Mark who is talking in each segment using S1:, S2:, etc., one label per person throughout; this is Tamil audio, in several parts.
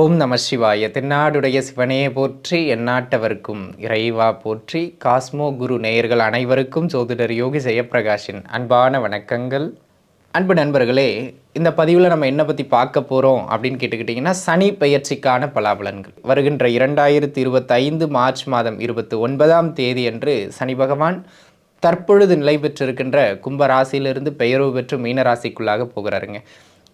S1: ஓம் நம சிவாய. தென்னாடுடைய சிவனையே போற்றி எந்நாட்டவர்க்கும் இறைவா போற்றி. காஸ்மோ குரு நேயர்கள் அனைவருக்கும் ஜோதிடர் யோகி ஜெயப்பிரகாஷின் அன்பான வணக்கங்கள். அன்பு நண்பர்களே இந்த பதிவில் நம்ம என்ன பற்றி பார்க்க போகிறோம் அப்படின்னு கேட்டுக்கிட்டிங்கன்னா சனி பெயர்ச்சிக்கான பலாபலன்கள். வருகின்ற இரண்டாயிரத்தி இருபத்தைந்து மார்ச் மாதம் இருபத்தி ஒன்பதாம் தேதி அன்று சனி பகவான் தற்பொழுது நிலை பெற்றிருக்கின்ற கும்ப ராசியிலிருந்து பெயர்வு பெற்று மீனராசிக்குள்ளாக போகிறாருங்க.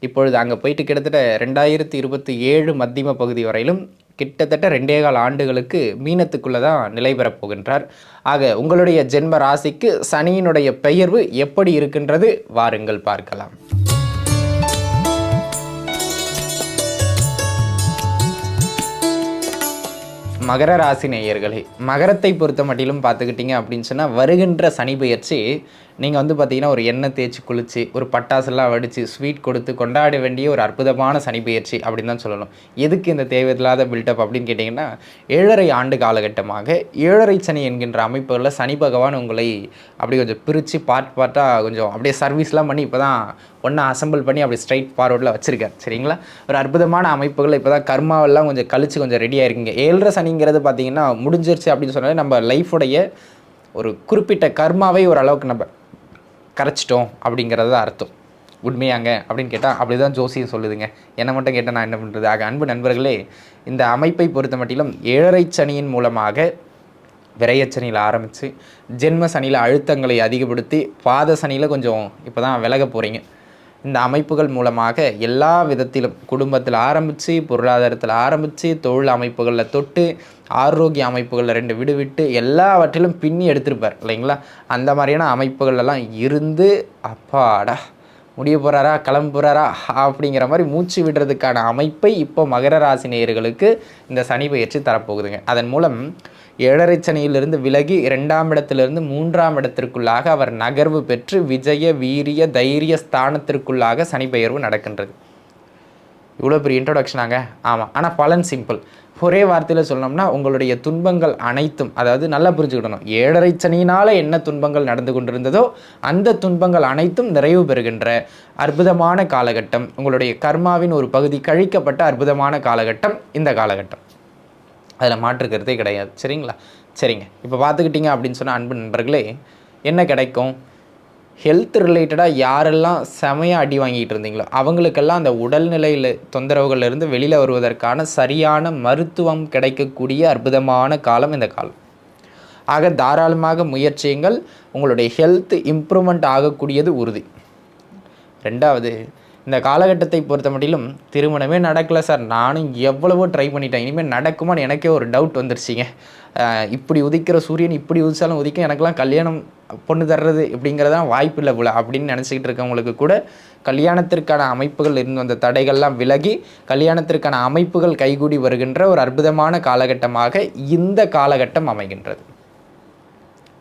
S1: இப்பொழுது அங்கே போயிட்டு கிட்டத்தட்ட ரெண்டாயிரத்தி இருபத்தி ஏழு மத்தியம பகுதி வரையிலும் கிட்டத்தட்ட ரெண்டே கால் ஆண்டுகளுக்கு மீனத்துக்குள்ளே தான் நிலை பெறப் போகின்றார். ஆக உங்களுடைய ஜென்ம ராசிக்கு சனியினுடைய பெயர்வு எப்படி இருக்கின்றது வாருங்கள் பார்க்கலாம். மகர ராசி நேயர்களே மகரத்தை பொறுத்த மட்டிலும் பார்த்துக்கிட்டிங்க அப்படின்னு சொன்னால் வருகின்ற சனி பெயர்ச்சி நீங்கள் வந்து பார்த்தீங்கன்னா ஒரு எண்ணெய் தேய்ச்சி குளிச்சு ஒரு பட்டாசுலாம் வடித்து ஸ்வீட் கொடுத்து கொண்டாட வேண்டிய ஒரு அற்புதமான சனி பயிற்சி அப்படின்னு தான் சொல்லணும். எதுக்கு இந்த தேவையில்லாத பில்டப் அப்படின்னு கேட்டிங்கன்னா ஏழரை ஆண்டு காலகட்டமாக ஏழரை சனி என்கின்ற அமைப்புகளில் சனி பகவான் உங்களை அப்படி கொஞ்சம் பிரித்து பார்ட் பார்ட்டாக கொஞ்சம் அப்படியே சர்வீஸ்லாம் பண்ணி இப்போ தான் ஒன்றா அசம்பிள் பண்ணி அப்படி ஸ்ட்ரைட் ஃபார்வர்டில் வச்சுருக்கார். சரிங்களா? ஒரு அற்புதமான அமைப்புகள் இப்போ தான் கர்மாவெல்லாம் கொஞ்சம் கழித்து கொஞ்சம் ரெடியாக இருக்கீங்க ஏழரை சனிங்கிறது பார்த்தீங்கன்னா முடிஞ்சிருச்சு அப்படின்னு சொன்னாலே நம்ம லைஃபுடைய ஒரு குறிப்பிட்ட கர்மாவை ஒரு அளவுக்கு நம்ம கரைச்சிட்டோம் அப்படிங்கிறது தான் அர்த்தம். உண்மையாங்க அப்படின்னு கேட்டால் அப்படி தான் ஜோசியம் சொல்லுதுங்க. என்னை மட்டும் கேட்டால் நான் என்ன பண்ணுறது ஆக அன்பு நண்பர்களே இந்த அமைப்பை பொறுத்த மட்டிலும் ஏழரை சனியின் மூலமாக விரையச்சனியில் ஆரம்பித்து ஜென்ம சனியில் அழுத்தங்களை அதிகப்படுத்தி பாத சனியில் கொஞ்சம் இப்போ தான் விலக போகிறீங்க இந்த அமைப்புகள் மூலமாக எல்லா விதத்திலும் குடும்பத்தில் ஆரம்பித்து பொருளாதாரத்தில் ஆரம்பித்து தொழில் அமைப்புகளில் தொட்டு ஆரோக்கிய அமைப்புகளில் ரெண்டு விடுவிட்டு எல்லாவற்றிலும் பின்னி எடுத்திருப்பார் இல்லைங்களா? அந்த மாதிரியான அமைப்புகளெல்லாம் இருந்து அப்பாடா முடிய போகிறாரா கிளம்ப போகிறாரா அப்படிங்கிற மாதிரி மூச்சு விடுறதுக்கான அமைப்பை இப்போ மகர ராசி நேயர்களுக்கு இந்த சனி பயிற்சி தரப்போகுதுங்க. அதன் மூலம் ஏழரை சனியிலிருந்து விலகி இரண்டாம் இடத்திலிருந்து மூன்றாம் இடத்திற்குள்ளாக அவர் நகர்வு பெற்று விஜய வீரிய தைரிய ஸ்தானத்திற்குள்ளாக சனி பெயர்வு நடக்கின்றது. இவ்வளோ பெரிய இன்ட்ரொடக்ஷனாங்க ஆமாம் ஆனால் பலன் சிம்பிள் ஒரே வார்த்தையில் சொல்லணும்னா உங்களுடைய துன்பங்கள் அனைத்தும் அதாவது நல்லா புரிஞ்சுக்கிடணும். ஏழரை சனியினால் என்ன துன்பங்கள் நடந்து கொண்டிருந்ததோ அந்த துன்பங்கள் அனைத்தும் நிறைவு பெறுகின்ற அற்புதமான காலகட்டம். உங்களுடைய கர்மாவின் ஒரு பகுதி கழிக்கப்பட்ட அற்புதமான காலகட்டம் இந்த காலகட்டம். அதில் மாற்றுக்கிறதே கிடையாது. சரிங்களா? சரிங்க. இப்போ பார்த்துக்கிட்டிங்க அப்படின்னு சொன்னால் அன்பு நண்பர்களே என்ன கிடைக்கும்? ஹெல்த் ரிலேட்டடாக யாரெல்லாம் செமையாக அடி வாங்கிட்டு இருந்தீங்களோ அவங்களுக்கெல்லாம் அந்த உடல்நிலையில் தொந்தரவுகள்லேருந்து வெளியில் வருவதற்கான சரியான மருத்துவம் கிடைக்கக்கூடிய அற்புதமான காலம் இந்த காலம். ஆக தாராளமாக முயற்சியுங்கள். உங்களுடைய ஹெல்த் இம்ப்ரூவ்மெண்ட் ஆகக்கூடியது உறுதி. ரெண்டாவது இந்த காலகட்டத்தை பொறுத்த மட்டிலும் திருமணமே நடக்கலை சார். நானும் எவ்வளவோ ட்ரை பண்ணிட்டேன். இனிமேல் நடக்குமான்னு எனக்கே ஒரு டவுட் வந்துருச்சுங்க. இப்படி உதிக்கிற சூரியன் இப்படி உதிச்சாலும் உதிக்கும். எனக்கெல்லாம் கல்யாணம் பொண்ணு தர்றது இப்படிங்கிறதான் வாய்ப்பு இல்லை போல அப்படின்னு நினச்சிக்கிட்டு இருக்கவங்களுக்கு கூட கல்யாணத்திற்கான அமைப்புகள் இருந்து வந்த தடைகள்லாம் விலகி கல்யாணத்திற்கான அமைப்புகள் கைகூடி வருகின்ற ஒரு அற்புதமான காலகட்டமாக இந்த காலகட்டம் அமைகின்றது.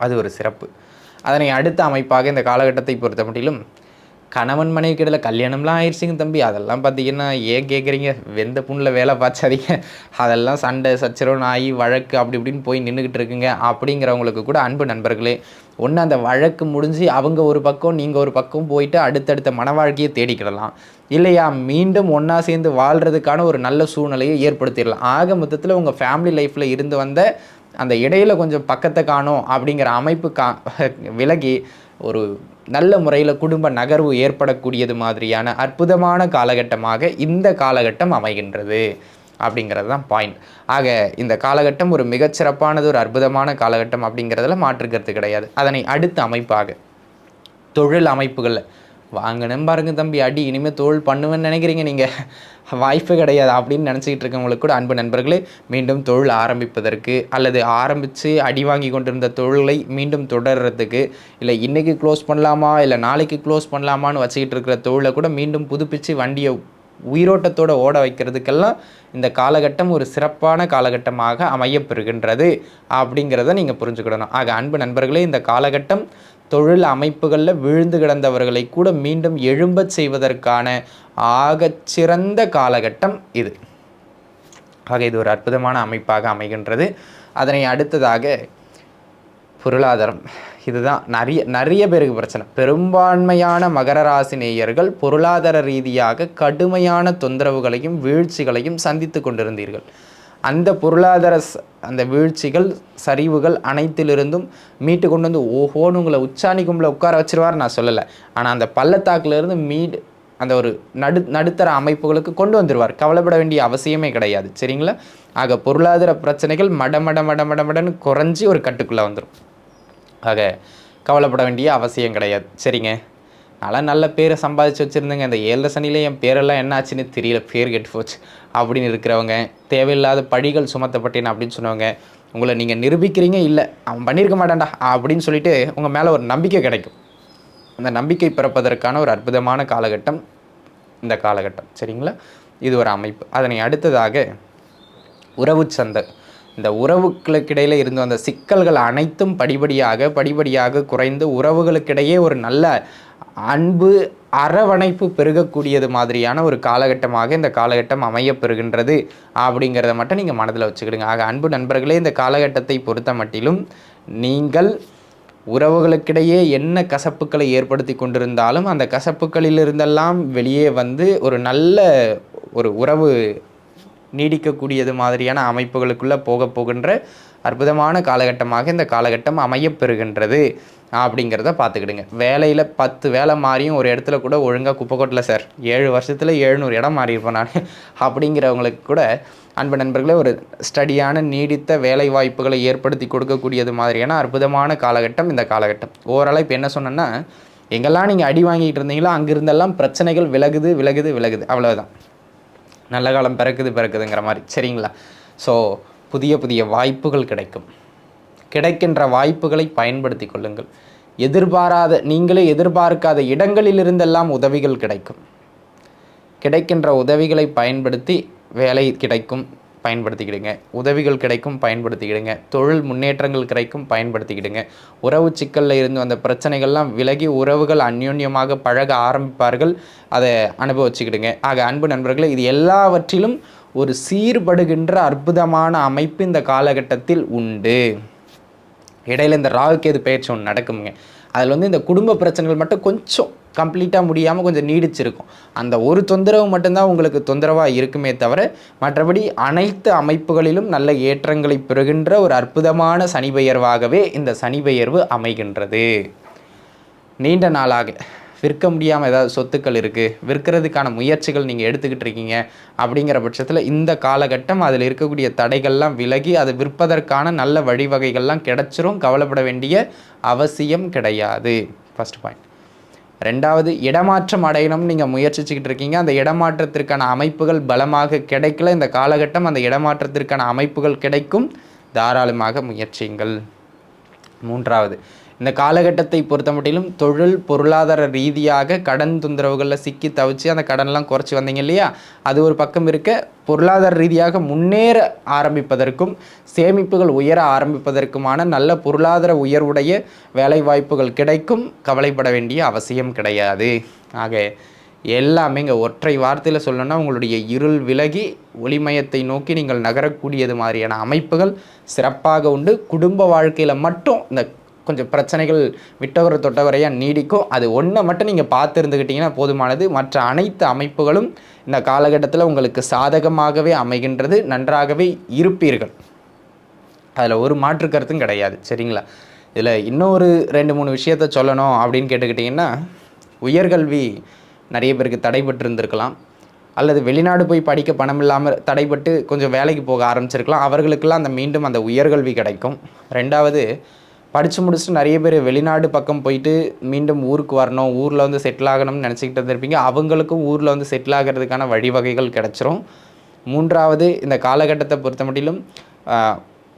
S1: அது ஒரு சிறப்பு. அதனை அடுத்த அமைப்பாக இந்த காலகட்டத்தை பொறுத்த மட்டிலும் கணவன் மனைவி கிட்ட கல்யாணம்லாம் ஆயிடுச்சுங்க தம்பி. அதெல்லாம் பார்த்தீங்கன்னா ஏன் கேட்குறீங்க வெந்த புண்ணில் வேலை பார்த்தாதீங்க அதெல்லாம் சண்டை சச்சரவு நாய் வழக்கு அப்படி இப்படின்னு போய் நின்றுக்கிட்டு இருக்குங்க. அப்படிங்கிறவங்களுக்கு கூட அன்பு நண்பர்களே ஒன்று அந்த வழக்கு முடிஞ்சு அவங்க ஒரு பக்கம் நீங்கள் ஒரு பக்கம் போயிட்டு அடுத்தடுத்த மன வாழ்க்கையை தேடிக்கிடலாம். இல்லையா? மீண்டும் ஒன்றா சேர்ந்து வாழ்கிறதுக்கான ஒரு நல்ல சூழ்நிலையை ஏற்படுத்திடலாம். ஆக மொத்தத்தில் உங்கள் ஃபேமிலி லைஃப்பில் இருந்து வந்த அந்த இடையில கொஞ்சம் பக்கத்தை காணும் அப்படிங்கிற அமைப்பு கா விலகி ஒரு நல்ல முறையில் குடும்ப நகர்வு ஏற்படக்கூடியது மாதிரியான அற்புதமான காலகட்டமாக இந்த காலகட்டம் அமைகின்றது அப்படிங்கிறது தான் பாயிண்ட் ஆக இந்த காலகட்டம் ஒரு மிகச்சிறப்பானது ஒரு அற்புதமான காலகட்டம் அப்படிங்கிறதுல மாற்றுக்கிறது கிடையாது. அதனை அடுத்த அமைப்பாக தொழில் அமைப்புகளில் வாங்கினேன் பாருங்க தம்பி அடி இனிமேல் தோல் பண்ணுவேன்னு நினைக்கிறீங்க நீங்கள் வாய்ப்பு கிடையாது அப்படின்னு நினச்சிக்கிட்டு இருக்கவங்களுக்கு கூட அன்பு நண்பர்களே மீண்டும் தொழில் ஆரம்பிப்பதற்கு அல்லது ஆரம்பித்து அடி வாங்கி கொண்டிருந்த தொழிலை மீண்டும் தொடர்கிறதுக்கு இல்லை இன்றைக்கி க்ளோஸ் பண்ணலாமா இல்லை நாளைக்கு க்ளோஸ் பண்ணலாமான்னு வச்சுக்கிட்டு இருக்கிற தொழிலை கூட மீண்டும் புதுப்பித்து வண்டியை உயிரோட்டத்தோடு ஓட வைக்கிறதுக்கெல்லாம் இந்த காலகட்டம் ஒரு சிறப்பான காலகட்டமாக அமையப்பெறுகின்றது அப்படிங்கிறத நீங்கள் புரிஞ்சுக்கிடணும். ஆக அன்பு நண்பர்களே இந்த காலகட்டம் தொழில் அமைப்புகளில் விழுந்து கிடந்தவர்களை கூட மீண்டும் எழும்பச் செய்வதற்கான ஆகச்சிறந்த காலகட்டம் இது. ஆக இது ஒரு அற்புதமான அமைப்பாக அமைகின்றது. அதனை அடுத்ததாக பொருளாதாரம். இதுதான். நிறைய நிறைய பேருக்கு பிரச்சனை. பெரும்பான்மையான மகர ராசி நேயர்கள் பொருளாதார ரீதியாக கடுமையான தொந்தரவுகளையும் வீழ்ச்சிகளையும் சந்தித்து கொண்டிருந்தீர்கள். அந்த பொருளாதார அந்த வீழ்ச்சிகள் சரிவுகள் அனைத்திலிருந்தும் மீட்டு கொண்டு வந்து ஓஹோன்னு உங்களை உச்சாணி கும்பல உட்கார வச்சிருவார் நான் சொல்லலை. ஆனால் அந்த பள்ளத்தாக்குலேருந்து மீடு அந்த ஒரு நடு நடுத்தர அமைப்புகளுக்கு கொண்டு வந்துடுவார் கவலைப்பட வேண்டிய அவசியமே கிடையாது. சரிங்களா? ஆக பொருளாதார பிரச்சனைகள் மட மட மட மட மடன்னு குறைஞ்சி ஒரு கட்டுக்குள்ளே வந்துடும் ஆக கவலைப்பட வேண்டிய அவசியம் கிடையாது. சரிங்க. அதெல்லாம் நல்ல பேரை சம்பாதிச்சு வச்சுருந்தேங்க. இந்த ஏழு சனியில் என் பேரெல்லாம் என்ன ஆச்சுன்னு தெரியல. பேர் கெட்டு போச்சு. அப்படின்னு இருக்கிறவங்க தேவையில்லாத பழிகள் சுமத்தப்பட்டேன் அப்படின்னு சொன்னவங்க உங்களை நீங்கள் நிரூபிக்கிறீங்க? இல்லை. அவன் பண்ணியிருக்க மாட்டான்டா. அப்படின்னு சொல்லிட்டு உங்கள் மேலே ஒரு நம்பிக்கை கிடைக்கும். அந்த நம்பிக்கை பிறப்பதற்கான ஒரு அற்புதமான காலகட்டம் இந்த காலகட்டம். சரிங்களா? இது ஒரு அமைப்பு. அதனை அடுத்ததாக உறவு சந்தை. இந்த உறவுகளுக்கிடையில் இருந்து அந்த சிக்கல்கள் அனைத்தும் படிப்படியாக படிப்படியாக குறைந்து உறவுகளுக்கிடையே ஒரு நல்ல அன்பு அரவணைப்பு பெருகக்கூடியது மாதிரியான ஒரு காலகட்டமாக இந்த காலகட்டம் அமையப்பெறுகின்றது அப்படிங்கிறத மட்டும் நீங்கள் மனதில் வச்சுக்கிடுங்க. ஆக அன்பு நண்பர்களே இந்த காலகட்டத்தை பொறுத்த மட்டிலும் நீங்கள் உறவுகளுக்கிடையே என்ன கசப்புக்களை ஏற்படுத்தி கொண்டிருந்தாலும் அந்த கசப்புக்களிலிருந்தெல்லாம் வெளியே வந்து ஒரு நல்ல ஒரு உறவு நீடிக்கக்கூடியது மாதிரியான அமைப்புகளுக்குள்ளே போக போகின்ற அற்புதமான காலகட்டமாக இந்த காலகட்டம் அமையப்பெறுகின்றது அப்படிங்கிறத பார்த்துக்கிடுங்க. வேலையில் பத்து வேலை மாறியும் ஒரு இடத்துல கூட ஒழுங்காக குப்பை சார். ஏழு வருஷத்தில் எழுநூறு இடம் மாறியிருப்பேன் நான். அப்படிங்கிறவங்களுக்கு கூட அன்பு நண்பர்களே ஒரு ஸ்டடியான நீடித்த வேலை வாய்ப்புகளை ஏற்படுத்தி கொடுக்கக்கூடியது மாதிரியான அற்புதமான காலகட்டம் இந்த காலகட்டம். ஓவராலாக இப்போ என்ன சொன்னேன்னா எங்கெல்லாம் நீங்கள் அடி வாங்கிட்டு இருந்தீங்களோ அங்கிருந்தெல்லாம் பிரச்சனைகள் விலகுது விலகுது விலகுது. அவ்வளோதான் நல்ல காலம் பிறக்குது பிறக்குதுங்கிற மாதிரி. சரிங்களா? ஸோ புதிய புதிய வாய்ப்புகள் கிடைக்கும். கிடைக்கின்ற வாய்ப்புகளை பயன்படுத்தி கொள்ளுங்கள். எதிர்பாராத நீங்களே எதிர்பார்க்காத இடங்களிலிருந்தெல்லாம் உதவிகள் கிடைக்கும். கிடைக்கின்ற உதவிகளை பயன்படுத்தி வேலை கிடைக்கும். பயன்படுத்திக்கிடுங்க. உதவிகள் கிடைக்கும் பயன்படுத்திக்கிடுங்க. தொழில் முன்னேற்றங்கள் கிடைக்கும் பயன்படுத்திக்கிடுங்க. உறவு சிக்கலில் இருந்து வந்த பிரச்சனைகள்லாம் விலகி உறவுகள் அந்யோன்யமாக பழக ஆரம்பிப்பார்கள். அதை அனுபவிச்சுக்கிடுங்க. ஆக அன்பு நண்பர்களே இது எல்லாவற்றிலும் ஒரு சீர்படுகின்ற அற்புதமான அமைப்பு இந்த காலகட்டத்தில் உண்டு. இடையில இந்த ராகுகேது பயிற்சி ஒன்று நடக்குமுங்க. அதில் வந்து இந்த குடும்ப பிரச்சனைகள் மட்டும் கொஞ்சம் கம்ப்ளீட்டாக முடியாமல் கொஞ்சம் நீடிச்சிருக்கும். அந்த ஒரு தொந்தரவு மட்டும்தான் உங்களுக்கு தொந்தரவாக இருக்குமே தவிர மற்றபடி அனைத்து அமைப்புகளிலும் நல்ல ஏற்றங்களை பெறுகின்ற ஒரு அற்புதமான சனி பெயர்வாகவே இந்த சனி பெயர்வு அமைகின்றது. நீண்ட நாளாக விற்க முடியாமல் ஏதாவது சொத்துக்கள் இருக்குது விற்கிறதுக்கான முயற்சிகள் நீங்கள் எடுத்துக்கிட்டு இருக்கீங்க அப்படிங்கிற பட்சத்தில் இந்த காலகட்டம் அதில் இருக்கக்கூடிய தடைகள்லாம் விலகி அதை விற்பதற்கான நல்ல வழிவகைகள்லாம் கிடைச்சிரும் கவலைப்பட வேண்டிய அவசியம் கிடையாது. ஃபர்ஸ்ட் பாயிண்ட் ரெண்டாவது இடமாற்றம் அடையணும்னு நீங்கள் முயற்சிச்சுக்கிட்டு இருக்கீங்க. அந்த இடமாற்றத்திற்கான அமைப்புகள் பலமாக கிடைக்கல. இந்த காலகட்டம் அந்த இடமாற்றத்திற்கான அமைப்புகள் கிடைக்கும். தாராளமாக முயற்சியுங்கள். மூன்றாவது இந்த காலகட்டத்தை பொறுத்த மட்டிலும் தொழில் பொருளாதார ரீதியாக கடன் தொந்தரவுகளில் சிக்கி தவிச்சு அந்த கடன்லாம் குறைச்சி வந்தீங்க இல்லையா? அது ஒரு பக்கம் இருக்க பொருளாதார ரீதியாக முன்னேற ஆரம்பிப்பதற்கும் சேமிப்புகள் உயர ஆரம்பிப்பதற்குமான நல்ல பொருளாதார உயர்வுடைய வேலைவாய்ப்புகள் கிடைக்கும். கவலைப்பட வேண்டிய அவசியம் கிடையாது. ஆக எல்லாமே இங்கே ஒற்றை வார்த்தையில் சொல்லணும்னா உங்களுடைய இருள் விலகி ஒளிமயத்தை நோக்கி நீங்கள் நகரக்கூடியது மாதிரியான அமைப்புகள் சிறப்பாக உண்டு. குடும்ப வாழ்க்கையில் மட்டும் இந்த கொஞ்சம் பிரச்சனைகள் விட்டவரை தொட்டவரையாக நீடிக்கும் அது ஒன்றை மட்டும் நீங்கள் பார்த்து இருந்துக்கிட்டிங்கன்னா போதுமானது. மற்ற அனைத்து அமைப்புகளும் இந்த காலகட்டத்தில் உங்களுக்கு சாதகமாகவே அமைகின்றது நன்றாகவே இருப்பீர்கள். அதில் ஒரு மாற்று கருத்தும் கிடையாது சரிங்களா? இதில் இன்னொரு ரெண்டு மூணு விஷயத்த சொல்லணும் அப்படின்னு கேட்டுக்கிட்டிங்கன்னா உயர்கல்வி நிறைய பேருக்கு தடைபட்டு இருந்திருக்கலாம் அல்லது வெளிநாடு போய் படிக்க பணம் இல்லாமல் தடைபட்டு கொஞ்சம் வேலைக்கு போக ஆரம்பிச்சிருக்கலாம். அவர்களுக்கெல்லாம் அந்த மீண்டும் அந்த உயர்கல்வி கிடைக்கும். ரெண்டாவது படித்து முடிச்சுட்டு நிறைய பேர் வெளிநாடு பக்கம் போயிட்டு மீண்டும் ஊருக்கு வரணும் ஊரில் வந்து செட்டில் ஆகணும்னு நினச்சிக்கிட்டு இருந்திருப்பீங்க அவங்களுக்கும் ஊரில் வந்து செட்டில் ஆகிறதுக்கான வழிவகைகள் கிடைச்சிரும். மூன்றாவது இந்த காலகட்டத்தை பொறுத்த மட்டிலும்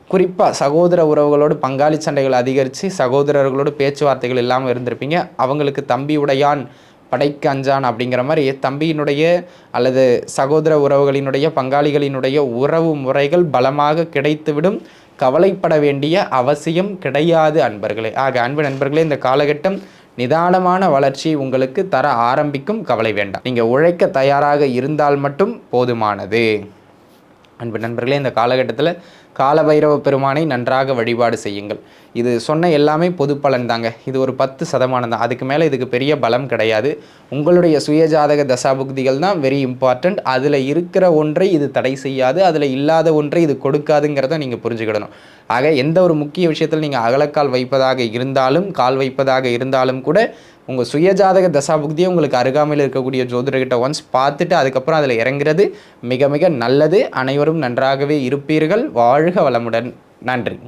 S1: குறிப்பாக சகோதர உறவுகளோடு பங்காளி சண்டைகள் அதிகரித்து சகோதரர்களோடு பேச்சுவார்த்தைகள் இல்லாமல் இருந்திருப்பீங்க. அவங்களுக்கு தம்பி உடையான் படைக்கு அஞ்சான் அப்படிங்கிற மாதிரி தம்பியினுடைய அல்லது சகோதர உறவுகளினுடைய பங்காளிகளினுடைய உறவு முறைகள் பலமாக கிடைத்துவிடும். கவலைப்பட வேண்டிய அவசியம் கிடையாது அன்பர்களே. ஆக அன்பு நண்பர்களே இந்த காலகட்டம் நிதானமான வளர்ச்சி உங்களுக்கு தர ஆரம்பிக்கும். கவலை வேண்டாம். நீங்கள் உழைக்க தயாராக இருந்தால் மட்டும் போதுமானது. அன்பு நண்பர்களே இந்த காலகட்டத்தில் காலபைரவ பெருமானை நன்றாக வழிபாடு செய்யுங்கள். இது சொன்ன எல்லாமே பொது பலன் தாங்க இது ஒரு பத்து சதமானம் தான். அதுக்கு மேலே இதுக்கு பெரிய பலம் கிடையாது. உங்களுடைய சுயஜாதக தசாபுக்திகள் தான் வெரி இம்பார்ட்டண்ட் அதில் இருக்கிற ஒன்றை இது தடை செய்யாது. அதில் இல்லாத ஒன்றை இது கொடுக்காதுங்கிறத நீங்கள் புரிஞ்சுக்கிடணும். ஆக எந்த ஒரு முக்கிய விஷயத்தில் நீங்கள் அகலக்கால் வைப்பதாக இருந்தாலும் கால் வைப்பதாக இருந்தாலும் கூட உங்கள் சுயஜாதக தசாபுக்தியை உங்களுக்கு அருகாமையில் இருக்கக்கூடிய ஜோதிடர்கிட்ட ஒன்ஸ் பார்த்துட்டு அதுக்கப்புறம் அதில் இறங்குறது மிக மிக நல்லது. அனைவரும் நன்றாகவே இருப்பீர்கள். வாழ்க வளமுடன். நன்றி.